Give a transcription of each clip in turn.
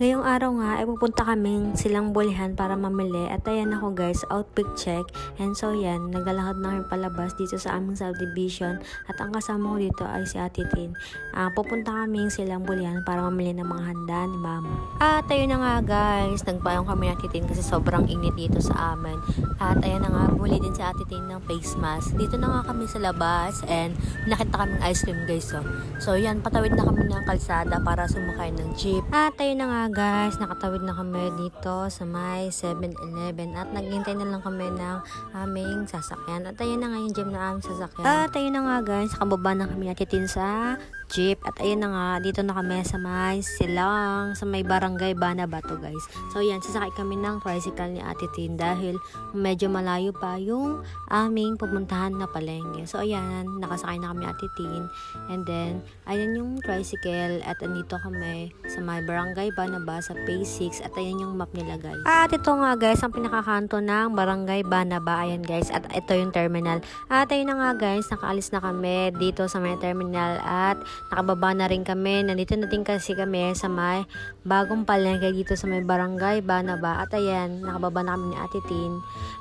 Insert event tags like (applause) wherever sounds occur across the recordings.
Ngayong araw nga ay pupunta kaming silang bulihan para mamili at ayan ako guys, outfit check. And so yan, naglalakad na kami palabas dito sa aming subdivision at ang kasama ko dito ay si Ate Tin. Ah, pupunta kaming silang bulihan para mamili ng mga handa ni Mama. At ayun na nga guys, nagpayong kami ni Ate Tin kasi sobrang init dito sa amin. At ayan na nga, bumili din si Ate Tin ng face mask. Dito na nga kami sa labas and nakita kaming ice cream guys. So, so yan, patawid na kami ng kalsada para sumakay ng jeep. At ayun na nga guys, nakatawid na kami dito sa may 7-Eleven at naghintay na lang kami ng aming sasakyan. At ayun na nga yung jeep na aming sasakyan. At ayun na nga guys, nakababa na kami natitin sa jeep. At ayun na nga, dito na kami sa may silang, sa may barangay Banabato guys. So yan, sasakay kami ng tricycle ni Ate Tin dahil medyo malayo pa yung aming pupuntahan na palengke. So ayan, nakasakay na kami Ate Tin. And then, ayan yung tricycle at andito kami sa may barangay Banaba sa Phase 6 at ayan yung map nila guys. At ito nga guys, ang pinakakanto ng barangay Banaba. Ayan guys, at ito yung terminal. At ayun na nga guys, nakaalis na kami dito sa may terminal at nakababa na rin kami. Nandito na din kasi kami sa may bagong palengke dito sa may barangay Banaba. At ayan, nakababa na kami ni Ate Tin.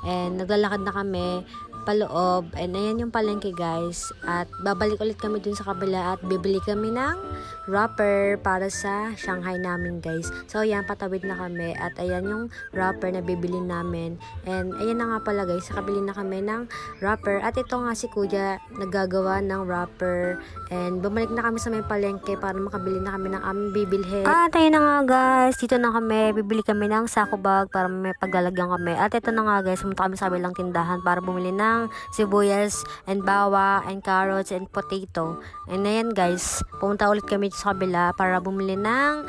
And naglalakad na kami paloob. And ayan yung palengke guys. At babalik ulit kami dun sa kabila at bibili kami ng wrapper para sa Shanghai namin guys. So ayan, patawid na kami. At ayan yung wrapper na bibili namin. And ayan na nga pala guys, nakabili na kami ng wrapper. At ito nga si Kuya naggagawa ng wrapper. And bumalik na kami sa may palengke para makabili na kami ng aming bibilhin. At ayun na nga guys, dito na kami. Bibili kami ng sako bag para may paglalagyan kami. At ito na nga guys, pumunta kami sa kabilang tindahan para bumili ng sibuyas and bawa and carrots and potato. And ayan guys, pumunta ulit kami sa kabila para bumili ng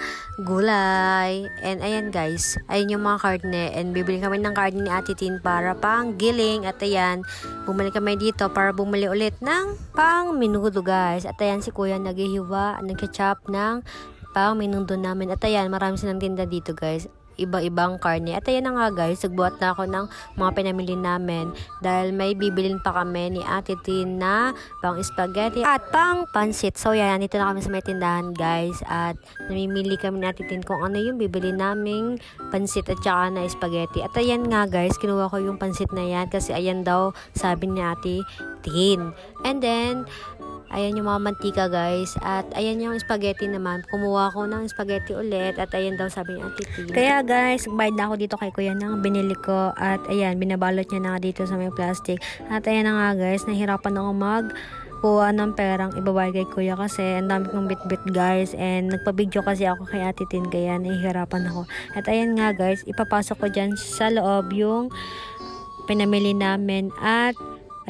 gulay. And ayan guys, ayun yung mga karne. And bibili kami ng karne ni Ate Tin para pang giling. At ayan, bumili kami dito para bumili ulit ng pang minudo guys. At ayan si kuya naghihiwa ng ketchup ng pang minudo namin. At ayan, marami silang tinda dito guys iba-ibang karne. At ayan na nga guys, nagbuhat na ako ng mga pinamili namin dahil may bibilin pa kami ni Ate Tin na pang spaghetti at pang pansit. So yan, dito na kami sa may tindahan guys at namimili kami ni Ate Tin kung ano yung bibili naming pansit at saka na spaghetti. At ayan nga guys, kinuha ko yung pansit na yan kasi ayan daw sabi ni Ate Tin. And then, Ayan yung mga mantika guys. At ayan yung spaghetti naman. Kumuha ko ng spaghetti ulit. At ayan daw sabi ni Ate Tin. Kaya guys, nagbayad na ako dito kay kuya ng binili ko. At ayan, binabalot niya na dito sa may plastic. At ayan na nga guys, nahirapan ako mag kuha ng perang ibabay kay kuya kasi ang dami kong bit-bit guys and nagpa-video kasi ako kay Ate Tin kaya nahihirapan ako. At ayan nga guys, ipapasok ko dyan sa loob yung pinamili namin at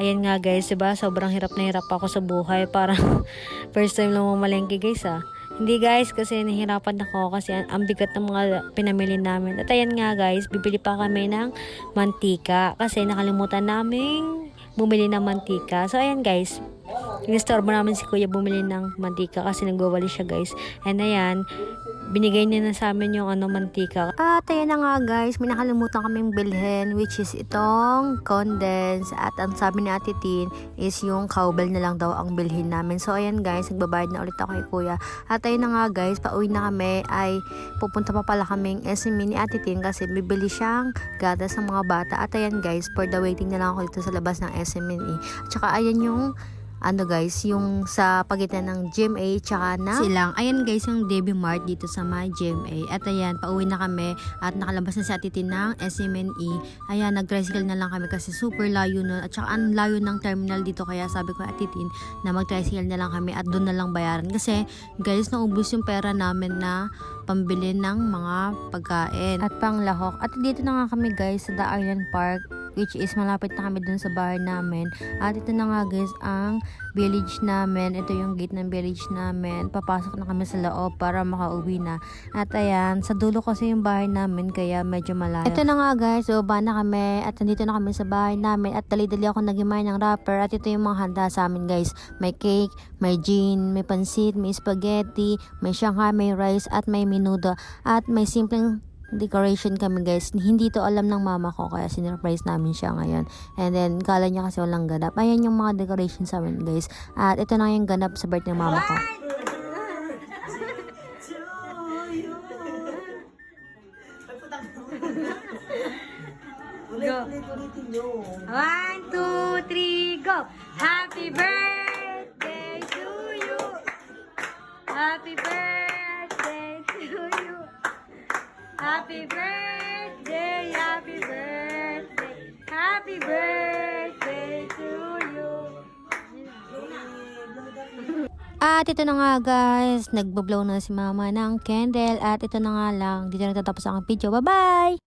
Ayan nga guys, diba? Sobrang hirap na hirap ako sa buhay. Parang (laughs) first time lang mamalengke guys ah. Hindi guys, kasi nahihirapan ako kasi ang bigat ng mga pinamili namin. At ayan nga guys, bibili pa kami ng mantika kasi nakalimutan namin bumili ng mantika. So ayan guys, Inistorbo namin si kuya bumili ng mantika kasi nagwawali siya guys. And ayan, binigay niya na sa amin yung ano mantika. At ayan na nga guys, may nakalimutan kaming bilhin which is itong condense. At ang sabi ni Ate Tin is yung cowbell na lang daw ang bilhin namin. So ayan guys, nagbabayad na ulit ako kay kuya. At ayun na nga guys, pauwi na kami ay pupunta pa pala kaming SME ni Ate Tin kasi bibili siyang gatas ng mga bata. At ayan guys, for the waiting na lang ako dito sa labas ng SME. At saka ayan yung ano guys, yung sa pagitan ng GMA tsaka na silang. Ayan guys, yung Debbie Mart dito sa my GMA. At ayan, pauwi na kami at nakalabas na si Atitin ng SMNE. Ayan, nag-tricycle na lang kami kasi super layo nun. At saka ang layo ng terminal dito kaya sabi ko Atitin na mag-tricycle na lang kami at doon na lang bayaran. Kasi guys, naubos yung pera namin na pambili ng mga pagkain at panglahok. At dito na nga kami guys sa The Island Park which is malapit na kami dun sa bar namin. At ito na nga guys ang village namin. Ito yung gate ng village namin. Papasok na kami sa loob para makauwi na. At ayan, sa dulo kasi yung bahay namin kaya medyo malayo. Ito na nga guys, baba na kami at nandito na kami sa bahay namin at dali-dali ako nagimay ng wrapper at ito yung mga handa sa amin guys. May cake, may gin, may pansit, may spaghetti, may shanghai, may rice at may minudo at may simpleng decoration kami guys. Hindi to alam ng mama ko kaya sinurprise namin siya ngayon. And then kala niya kasi walang ganap. Ayan yung mga decoration sa amin guys. At ito na yung ganap sa birthday ng mama ko. Go. One, two, three, go! Happy birthday to you! Happy birthday to you! Happy birthday, happy birthday, happy birthday to you! At ito na nga guys, nagbo-blow na si mama ng candle at ito na nga lang, dito nagtatapos ang video. Bye-bye!